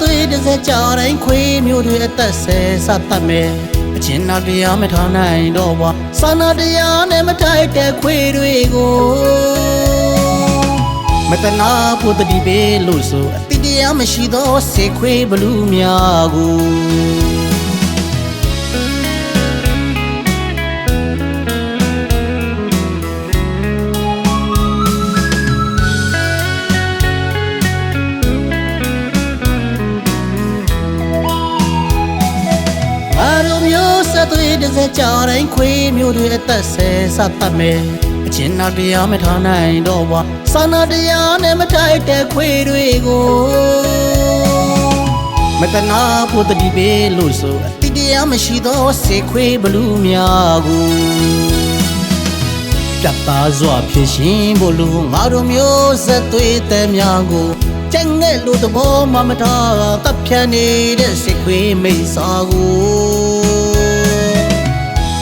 စက်ကြော်တိုင်းခွေးမျိုးတွေအသက်ဆယ်စတတ်မယ်အချင်းနာတရားမထားနိုင်တော့ဘာစာနာတရားနဲ့မထိုက်တဲ့ခွေးတွေကိုမတနာဖို့တတိပေလို့ဆိုအတိတရားမရှိသောစေခွေးဘလူးများကို စ်စက်ကြော်တိုင်းခွေးမျိုးတွေအသက်ဆယ်စတတ်မယ်အချင်းနာတရားမထားနိုင်တော့ဘာစာနာတရားနဲ့မထိုက်တဲ့ခွေးတွေကိုမတနာဖို့တတိပေလို့ဆိုအတိတရားမရှိသောစေခွေးဘလူးများကိုပြတ်သားစွာဖြစ်ရှင်ဖို့လူငါတို့မျိုးဆက်သွေးတဲ့များကိုကျန်ငဲ့လို့သဘောမှမထားတပ်ဖြန်နေတဲ့စေခွေးမိတ်စာကို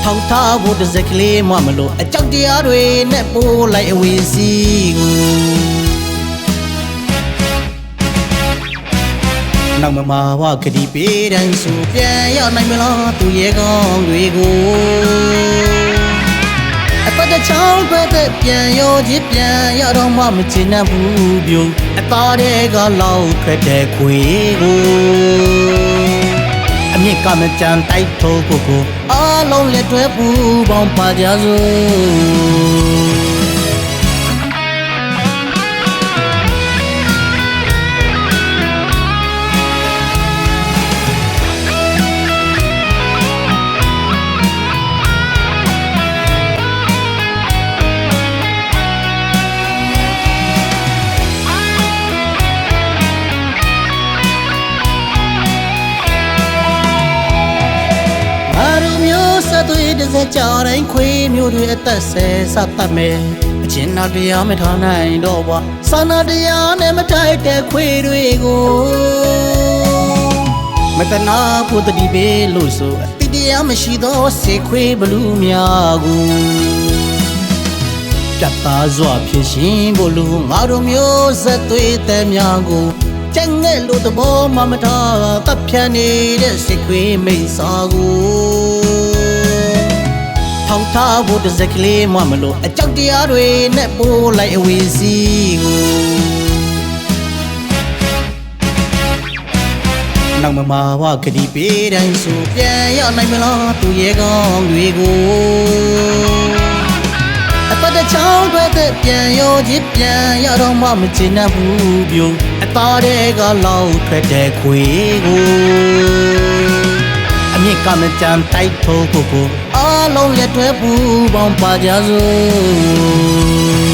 ထောက်ထားဖို့တစ်စက်ကလေးမှမလို့အကြောက်တရားတွေနဲ့ပိုးလိုက်အဝေးစီကိုနောက်မမာဝခတိပေးတိုင်းဆိုပြန်ရနိုင်မလားသူရဲ့ကောင်းတွေကိုအပတ်တစ်ချောင်းပဲတဲ့ပြန်ရောချစ်ပြန်ရတော့မှမချင်တဲ့ဘူးပြုံအသားတွေကလောက်ခက်တဲ့ခွေကိုအမြင့်ကမကြံတိုက်ထိုးဖို့ကိုအား လုံးလက်တွဲပူပေါင်းပါကြစို့ သွေးတစ်စက်ကြော်တိုင်းခွေးမျိုးတွေအသက်ဆယ်စတတ်မယ်အချင်းနာတရားမထားနိုင်တော့ဘာစာနာတရားနဲ့မထိုက်တဲ့ခွေးတွေကိုမတနာဖို့တတိပေလို့ဆိုအတိတရားမရှိသောစေခွေးဘလူးများကိုပြတ်သားစွာဖြစ်ရှင်ဖို့လူငါတို့မျိုးဆက်သွေးတဲ့များကိုကျန်ငဲ့လို့သဘောမှမထားတပ်ဖြန်နေတဲ့စိတ်ခွေးမိတ်စာကို ထောက်ထားဖို့တစ်စက်ကလေးမှမလို့အကြောက်တရားတွေနဲ့ပိုးလိုက်အဝေးစီကိုနောက်မမာဝခတိပေးတိုင်းဆိုပြန်ရနိုင်မလားသူရဲ့ကောင်းတွေကိုအပတ်တစ်ချောင်းပဲတဲ့ပြန်ရောချစ်ပြန်ရတော့မှမချင်တဲ့ဘူးပြုံအသားတွေကလောက်ထွက်တဲ့ခွေကို အမြင့်ကမကြံတိုက်ထိုးဖို့ကိုအားလုံးလက်တွဲပူပေါင်းပါကြစို့